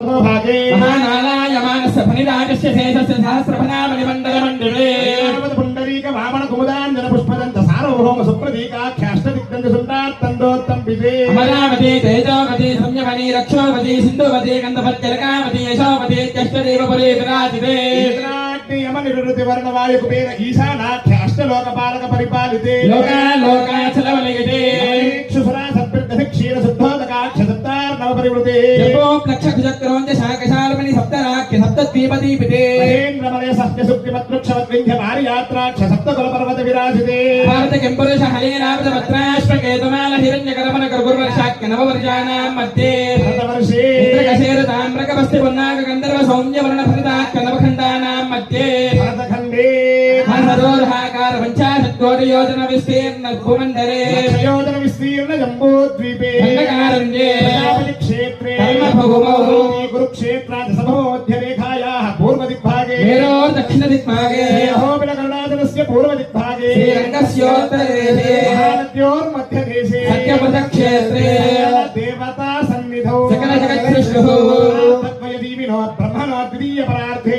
महानालायमानस्य फणिराजस्य शेषस्य सहस्रफनामणिमण्डलमण्डले पुण्डरीकवामन कुमुदाञ्जनपुष्पदन्तसार्वभौम सुप्रतीकाख्याष्टदिग्गन्धसुन्दात्तन्दोत्तम्बिते अमरावती तेजोवती संयमनी रक्षोवती सिन्धुवती गन्धवत्यलकावती यशोवतीत्यष्टदेव पुरे विराजिते यमनिरुतिवर्णवायुकुबेर ईशानाख्याष्टलोकपालकपरिपालिते लोका लोकाचलवलिगते సత్తార్ నవ పరివృతే జపో ప్లక్షకుచక్రోంజ శాకశాలమణి సప్తరాఖ్య సప్తద్వీపదీపితే మహేంద్రమలయ సత్య సుక్తి మత్రుక్షవత్ వింధ్య భారి యాత్రాక్ష సప్తకుల పర్వత విరాజితే భారత కెంపురుష పత్రాశ్వకేతుమాల కర్గుర్వర్షాఖ్య నవవర్షానాం మధ్యే భరతవర్షే ఇంద్రకశేర తామ్రకవస్తి పున్నాగ గంధర్వ సౌమ్య వర్ణ ఫలితాఖ్య నవఖండానాం మధ్యే భరతఖండే మహదోర్హాకార चत्वार पञ्चाशत्कोटियोजन विस्तीर्ण भूमण्डले योजन विस्तीर्ण जम्बूद्वीपे गङ्गारण्ये क्षेत्रे धर्मभूमौ कुरुक्षेत्रात् समोध्यरेखायाः पूर्वदिग्भागे मेरो दक्षिणदिग्भागे अहोबिलकरुणाचलस्य पूर्वदिग्भागे श्रीरङ्गस्योत्तरदेशे भारत्योर्मध्यदेशे सत्यपथक्षेत्रे देवता सन्निधौ सकलजगच्छुषुः तद्वयदीविनो ब्रह्मणो द्वितीयपरार्थे